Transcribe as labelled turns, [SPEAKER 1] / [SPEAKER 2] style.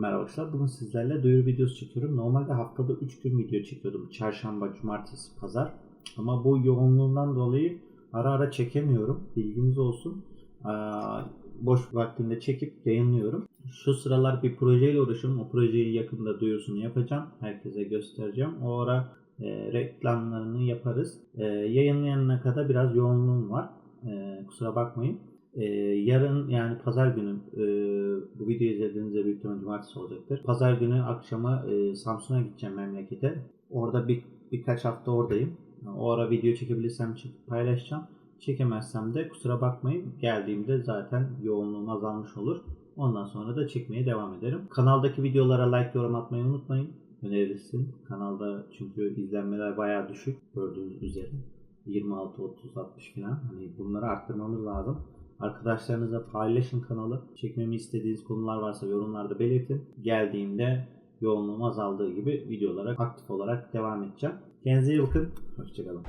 [SPEAKER 1] Merhaba arkadaşlar. Bugün sizlerle duyuru videosu çekiyorum. Normalde haftada 3 gün video çekiyordum. Çarşamba, cumartesi, pazar. Ama bu yoğunluğundan dolayı ara ara çekemiyorum. Bilginiz olsun. Aa, boş vaktimde çekip yayınlıyorum. Şu sıralar bir projeyle uğraşıyorum. O projeyi yakında duyurusunu yapacağım. Herkese göstereceğim. O ara e, reklamlarını yaparız. E, yayınlayanına kadar biraz yoğunluğum var. E, kusura bakmayın. Ee, yarın yani pazar günü e, videoyu izlediğinizde büyük ihtimalle cumartesi olacaktır. Pazar günü akşama e, Samsun'a gideceğim memlekete. Orada bir birkaç hafta oradayım. O ara video çekebilirsem paylaşacağım. Çekemezsem de kusura bakmayın. Geldiğimde zaten yoğunluğum azalmış olur. Ondan sonra da çekmeye devam ederim. Kanaldaki videolara like, yorum atmayı unutmayın. Önerilsin. Kanalda çünkü izlenmeler bayağı düşük gördüğünüz üzere. 26, 30, 60 falan. Hani bunları arttırmamız lazım. Arkadaşlarınızla paylaşın kanalı. Çekmemi istediğiniz konular varsa yorumlarda belirtin. Geldiğimde yoğunluğum azaldığı gibi videolara aktif olarak devam edeceğim. Kendinize iyi bakın. Hoşçakalın.